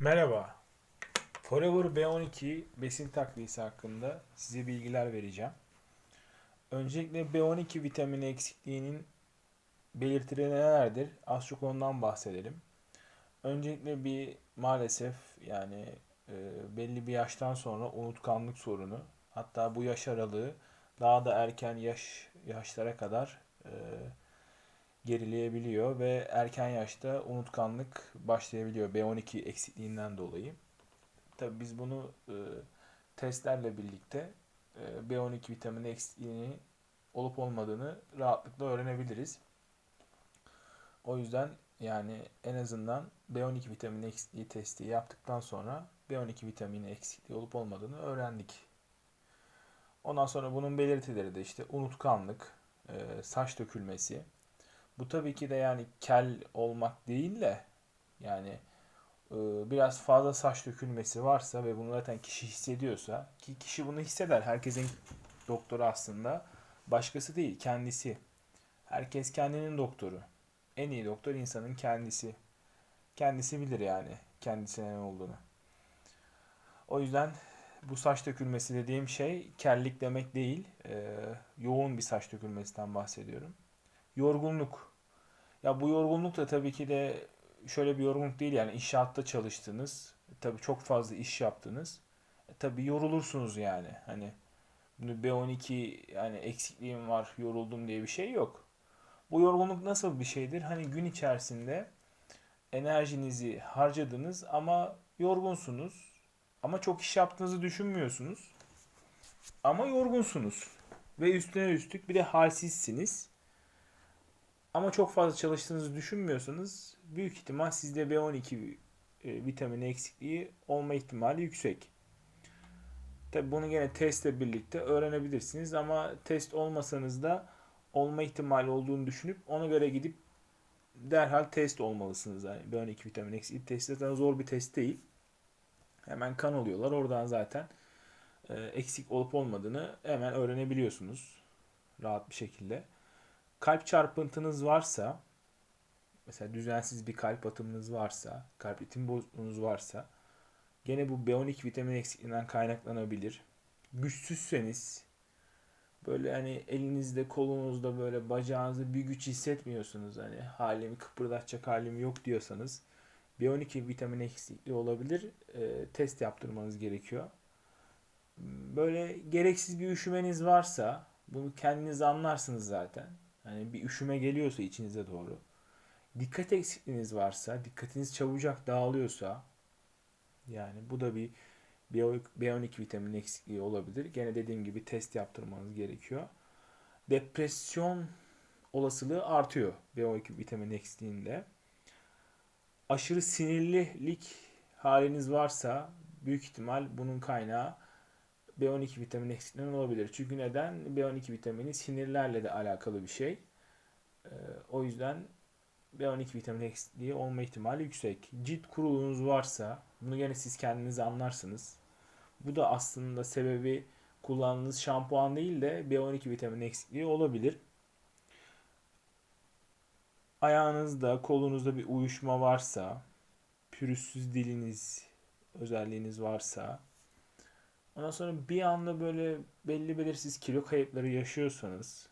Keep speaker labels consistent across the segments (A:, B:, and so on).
A: Merhaba. Forever B12 besin takviyesi hakkında size bilgiler vereceğim. Öncelikle B12 vitamini eksikliğinin belirtileri nelerdir? Az çok ondan bahsedelim. Öncelikle bir maalesef yani e, belli bir yaştan sonra unutkanlık sorunu. Hatta bu yaş aralığı daha da erken yaş yaşlara kadar e, gerileyebiliyor ve erken yaşta unutkanlık başlayabiliyor B12 eksikliğinden dolayı. Tabi biz bunu e, testlerle birlikte e, B12 vitamini eksikliğini olup olmadığını rahatlıkla öğrenebiliriz. O yüzden yani en azından B12 vitamini eksikliği testi yaptıktan sonra B12 vitamini eksikliği olup olmadığını öğrendik. Ondan sonra bunun belirtileri de işte unutkanlık, e, saç dökülmesi, bu tabii ki de yani kel olmak değil de yani e, biraz fazla saç dökülmesi varsa ve bunu zaten kişi hissediyorsa ki kişi bunu hisseder. Herkesin doktoru aslında başkası değil kendisi. Herkes kendinin doktoru. En iyi doktor insanın kendisi. Kendisi bilir yani kendisine ne olduğunu. O yüzden bu saç dökülmesi dediğim şey kellik demek değil. E, yoğun bir saç dökülmesinden bahsediyorum. Yorgunluk. Ya bu yorgunluk da tabii ki de şöyle bir yorgunluk değil yani inşaatta çalıştınız. Tabii çok fazla iş yaptınız. E, tabii yorulursunuz yani. Hani B12 yani eksikliğim var, yoruldum diye bir şey yok. Bu yorgunluk nasıl bir şeydir? Hani gün içerisinde enerjinizi harcadınız ama yorgunsunuz. Ama çok iş yaptığınızı düşünmüyorsunuz. Ama yorgunsunuz. Ve üstüne üstlük bir de halsizsiniz. Ama çok fazla çalıştığınızı düşünmüyorsanız büyük ihtimal sizde B12 e, vitamini eksikliği olma ihtimali yüksek. Tabi bunu gene testle birlikte öğrenebilirsiniz ama test olmasanız da olma ihtimali olduğunu düşünüp ona göre gidip derhal test olmalısınız. Yani B12 vitamin eksikliği testi zaten zor bir test değil. Hemen kan alıyorlar. Oradan zaten e, eksik olup olmadığını hemen öğrenebiliyorsunuz. Rahat bir şekilde kalp çarpıntınız varsa mesela düzensiz bir kalp atımınız varsa, kalp ritim bozukluğunuz varsa gene bu B12 vitamin eksikliğinden kaynaklanabilir. Güçsüzseniz böyle hani elinizde kolunuzda böyle bacağınızda bir güç hissetmiyorsunuz hani halimi kıpırdatacak halim yok diyorsanız B12 vitamin eksikliği olabilir. E, test yaptırmanız gerekiyor. Böyle gereksiz bir üşümeniz varsa bunu kendiniz anlarsınız zaten. Hani bir üşüme geliyorsa içinize doğru. Dikkat eksikliğiniz varsa, dikkatiniz çabucak dağılıyorsa yani bu da bir B12 vitamin eksikliği olabilir. Gene dediğim gibi test yaptırmanız gerekiyor. Depresyon olasılığı artıyor B12 vitamin eksikliğinde. Aşırı sinirlilik haliniz varsa büyük ihtimal bunun kaynağı B12 vitamini eksikliğinden olabilir. Çünkü neden? B12 vitamini sinirlerle de alakalı bir şey. Ee, o yüzden B12 vitamini eksikliği olma ihtimali yüksek. Cilt kuruluğunuz varsa bunu gene siz kendiniz anlarsınız. Bu da aslında sebebi kullandığınız şampuan değil de B12 vitamini eksikliği olabilir. Ayağınızda, kolunuzda bir uyuşma varsa, pürüzsüz diliniz özelliğiniz varsa, Ondan sonra bir anda böyle belli belirsiz kilo kayıpları yaşıyorsanız,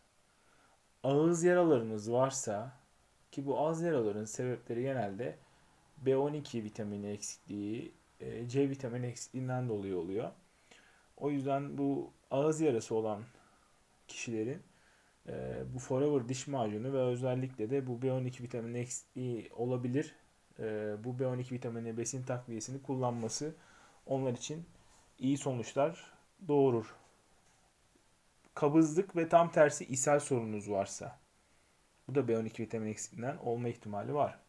A: ağız yaralarınız varsa ki bu ağız yaraların sebepleri genelde B12 vitamini eksikliği, e, C vitamini eksikliğinden dolayı oluyor. O yüzden bu ağız yarası olan kişilerin e, bu Forever diş macunu ve özellikle de bu B12 vitamini eksikliği olabilir. E, bu B12 vitamini besin takviyesini kullanması onlar için iyi sonuçlar doğurur. Kabızlık ve tam tersi ishal sorununuz varsa bu da B12 vitamin eksikliğinden olma ihtimali var.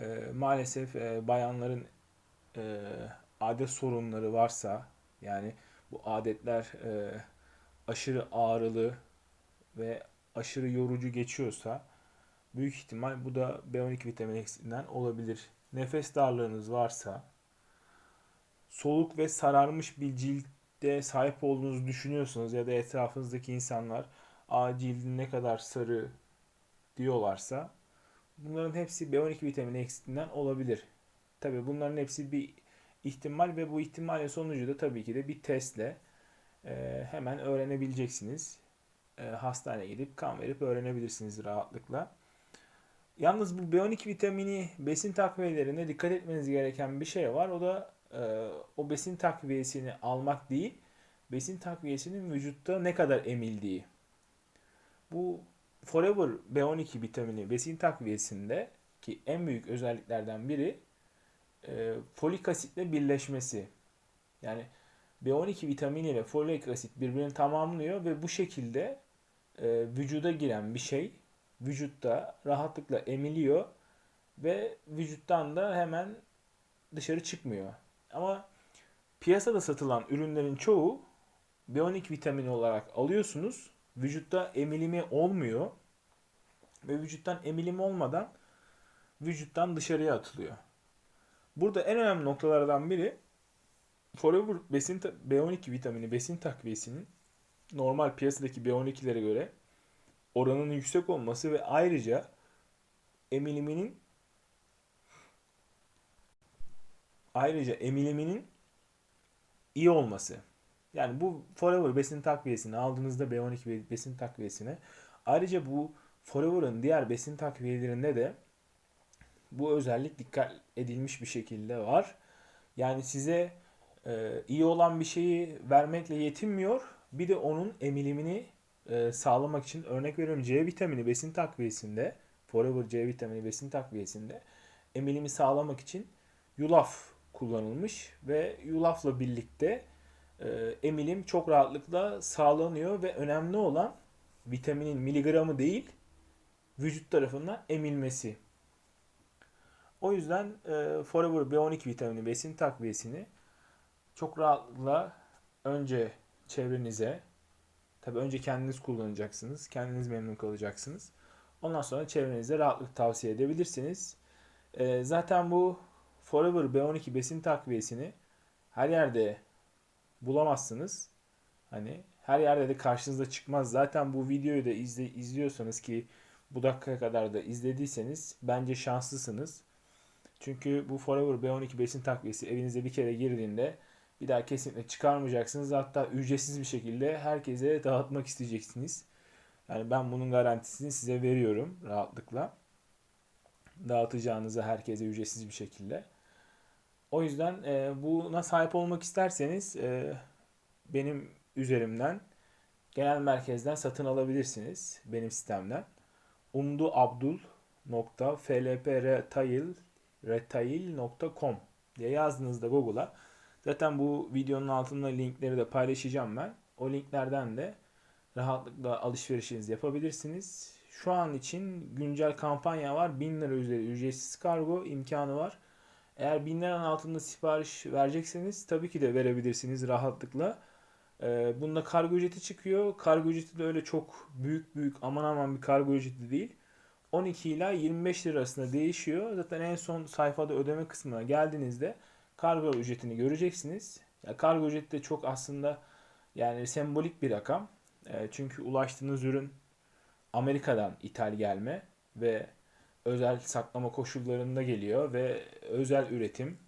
A: E, maalesef e, bayanların e, adet sorunları varsa yani bu adetler e, aşırı ağrılı ve aşırı yorucu geçiyorsa büyük ihtimal bu da B12 vitamin eksikliğinden olabilir. Nefes darlığınız varsa soluk ve sararmış bir cilde sahip olduğunuzu düşünüyorsunuz ya da etrafınızdaki insanlar a cildin ne kadar sarı diyorlarsa bunların hepsi B12 vitamini eksikliğinden olabilir. Tabii bunların hepsi bir ihtimal ve bu ihtimalin sonucu da tabii ki de bir testle e, hemen öğrenebileceksiniz. E, hastaneye gidip kan verip öğrenebilirsiniz rahatlıkla. Yalnız bu B12 vitamini besin takviyelerine dikkat etmeniz gereken bir şey var. O da e, o besin takviyesini almak değil, besin takviyesinin vücutta ne kadar emildiği. Bu Forever B12 vitamini besin takviyesinde ki en büyük özelliklerden biri e, folik asitle birleşmesi. Yani B12 vitamini ile folik asit birbirini tamamlıyor ve bu şekilde e, vücuda giren bir şey vücutta rahatlıkla emiliyor ve vücuttan da hemen dışarı çıkmıyor. Ama piyasada satılan ürünlerin çoğu B12 vitamini olarak alıyorsunuz. Vücutta emilimi olmuyor ve vücuttan emilim olmadan vücuttan dışarıya atılıyor. Burada en önemli noktalardan biri Forever besin B12 vitamini besin takviyesinin normal piyasadaki B12'lere göre oranının yüksek olması ve ayrıca emiliminin ayrıca emiliminin iyi olması. Yani bu Forever besin takviyesini aldığınızda B12 besin takviyesine ayrıca bu Forever'ın diğer besin takviyelerinde de bu özellik dikkat edilmiş bir şekilde var. Yani size e, iyi olan bir şeyi vermekle yetinmiyor. Bir de onun emilimini e, sağlamak için örnek veriyorum C vitamini besin takviyesinde Forever C vitamini besin takviyesinde emilimi sağlamak için yulaf kullanılmış ve yulafla birlikte e, emilim çok rahatlıkla sağlanıyor ve önemli olan vitaminin miligramı değil vücut tarafından emilmesi. O yüzden e, Forever B12 vitamini besin takviyesini çok rahatlıkla önce çevrenize tabi önce kendiniz kullanacaksınız. Kendiniz memnun kalacaksınız. Ondan sonra çevrenize rahatlık tavsiye edebilirsiniz. E, zaten bu Forever B12 besin takviyesini her yerde bulamazsınız. Hani her yerde de karşınıza çıkmaz. Zaten bu videoyu da izle, izliyorsanız ki bu dakikaya kadar da izlediyseniz bence şanslısınız. Çünkü bu Forever B12 besin takviyesi evinize bir kere girdiğinde bir daha kesinlikle çıkarmayacaksınız. Hatta ücretsiz bir şekilde herkese dağıtmak isteyeceksiniz. Yani ben bunun garantisini size veriyorum rahatlıkla. Dağıtacağınızı herkese ücretsiz bir şekilde. O yüzden e, buna sahip olmak isterseniz e, benim üzerimden genel merkezden satın alabilirsiniz benim sistemden. umduabdul.flpretail.com diye yazdığınızda Google'a zaten bu videonun altında linkleri de paylaşacağım ben. O linklerden de rahatlıkla alışverişinizi yapabilirsiniz. Şu an için güncel kampanya var. 1000 lira üzeri ücretsiz kargo imkanı var. Eğer 1000 liranın altında sipariş verecekseniz tabii ki de verebilirsiniz rahatlıkla. Ee, bunda kargo ücreti çıkıyor. Kargo ücreti de öyle çok büyük büyük aman aman bir kargo ücreti değil. 12 ila 25 lira arasında değişiyor. Zaten en son sayfada ödeme kısmına geldiğinizde kargo ücretini göreceksiniz. Ya kargo ücreti de çok aslında yani sembolik bir rakam. E, çünkü ulaştığınız ürün Amerika'dan ithal gelme ve özel saklama koşullarında geliyor ve özel üretim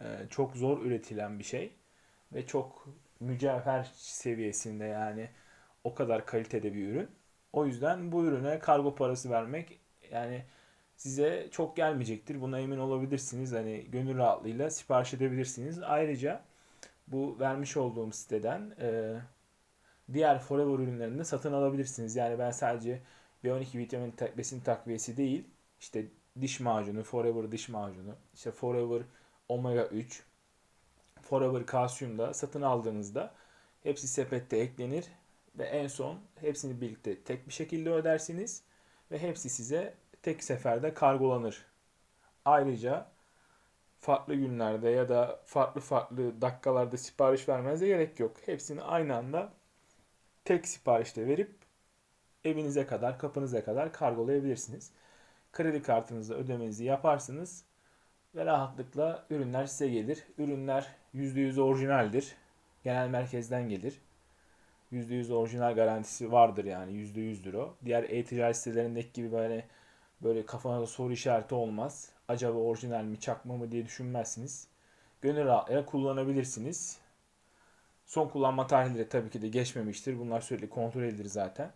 A: e, çok zor üretilen bir şey ve çok mücevher seviyesinde yani o kadar kalitede bir ürün. O yüzden bu ürüne kargo parası vermek yani size çok gelmeyecektir. Buna emin olabilirsiniz. Hani gönül rahatlığıyla sipariş edebilirsiniz. Ayrıca bu vermiş olduğum siteden e, diğer Forever ürünlerini de satın alabilirsiniz. Yani ben sadece B12 vitamin besin takviyesi değil, işte diş macunu, Forever diş macunu, işte Forever Omega 3, Forever kalsiyum da satın aldığınızda hepsi sepette eklenir ve en son hepsini birlikte tek bir şekilde ödersiniz ve hepsi size tek seferde kargolanır. Ayrıca farklı günlerde ya da farklı farklı dakikalarda sipariş vermenize gerek yok. Hepsini aynı anda tek siparişte verip evinize kadar, kapınıza kadar kargolayabilirsiniz. Kredi kartınızla ödemenizi yaparsınız ve rahatlıkla ürünler size gelir. Ürünler %100 orijinaldir. Genel merkezden gelir. %100 orijinal garantisi vardır yani %100'dür o. Diğer e-ticaret sitelerindeki gibi böyle böyle kafana soru işareti olmaz. acaba orijinal mi çakma mı diye düşünmezsiniz. Gönül rahatlığıyla kullanabilirsiniz. Son kullanma tarihleri tabii ki de geçmemiştir. Bunlar sürekli kontrol edilir zaten.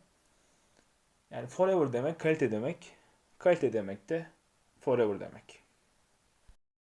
A: Yani forever demek kalite demek. Kalite demek de forever demek.